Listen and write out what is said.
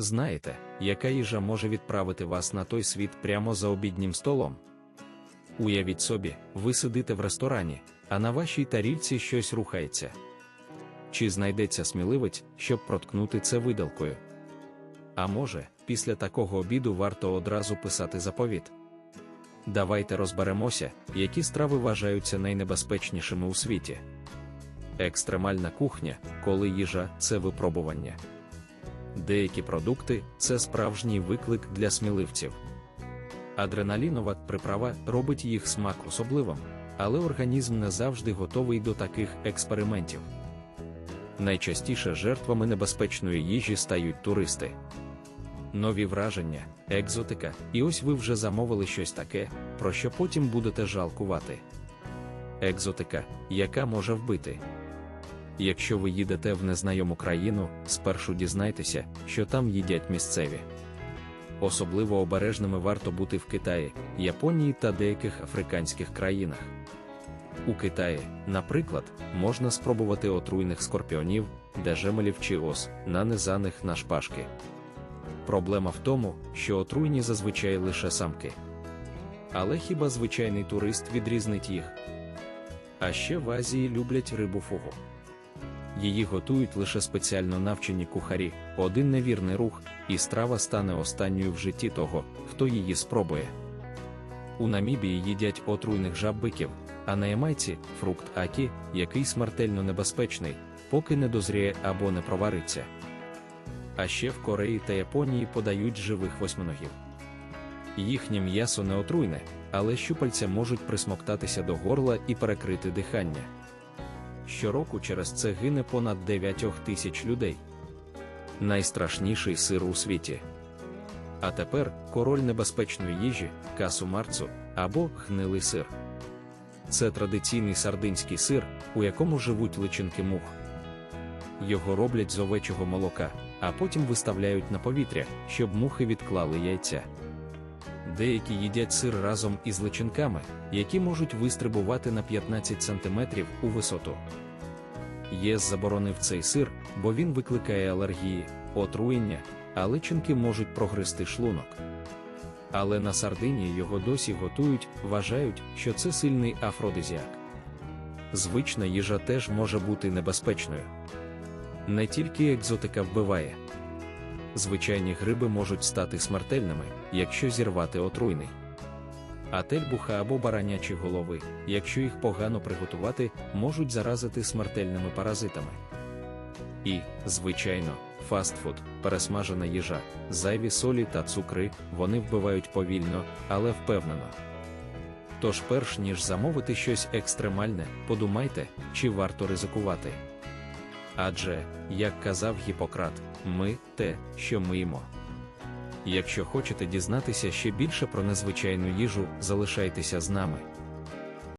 Знаєте, яка їжа може відправити вас на той світ прямо за обіднім столом? Уявіть собі, ви сидите в ресторані, а на вашій тарільці щось рухається. Чи знайдеться сміливець, щоб проткнути це видалкою? А може, після такого обіду варто одразу писати заповіт? Давайте розберемося, які страви вважаються найнебезпечнішими у світі. Екстремальна кухня, коли їжа це випробування. Деякі продукти це справжній виклик для сміливців. Адреналінова приправа робить їх смак особливим, але організм не завжди готовий до таких експериментів. Найчастіше жертвами небезпечної їжі стають туристи. Нові враження, екзотика, і ось ви вже замовили щось таке, про що потім будете жалкувати. Екзотика, яка може вбити. Якщо ви їдете в незнайому країну, спершу дізнайтеся, що там їдять місцеві. Особливо обережними варто бути в Китаї, Японії та деяких африканських країнах. У Китаї, наприклад, можна спробувати отруйних скорпіонів, дежемелів чи ос, нанизаних на шпажки. Проблема в тому, що отруйні зазвичай лише самки. Але хіба звичайний турист відрізнить їх? А ще в Азії люблять рибу фугу. Її готують лише спеціально навчені кухарі, один невірний рух, і страва стане останньою в житті того, хто її спробує. У Намібії їдять отруйних жаббиків, а на Ямайці – фрукт акі, який смертельно небезпечний, поки не дозріє або не провариться. А ще в Кореї та Японії подають живих восьминогів. Їхнє м'ясо не отруйне, але щупальця можуть присмоктатися до горла і перекрити дихання. Щороку через це гине понад 9 тисяч людей. Найстрашніший сир у світі. А тепер король небезпечної їжі, касу марцу або гнилий сир. Це традиційний сардинський сир, у якому живуть личинки мух. Його роблять з овечого молока, а потім виставляють на повітря, щоб мухи відклали яйця. Деякі їдять сир разом із личинками, які можуть вистрибувати на 15 см у висоту. ЄС заборонив цей сир, бо він викликає алергії, отруєння, а личинки можуть прогризти шлунок. Але на Сардинії його досі готують, вважають, що це сильний афродизіак. Звична їжа теж може бути небезпечною. Не тільки екзотика вбиває. Звичайні гриби можуть стати смертельними, якщо зірвати отруйний. А тельбуха або баранячі голови, якщо їх погано приготувати, можуть заразити смертельними паразитами. І, звичайно, фастфуд, пересмажена їжа, зайві солі та цукри, вони вбивають повільно, але впевнено. Тож, перш ніж замовити щось екстремальне, подумайте, чи варто ризикувати. Адже, як казав Гіппократ, ми те, що ми їмо. Якщо хочете дізнатися ще більше про незвичайну їжу, залишайтеся з нами.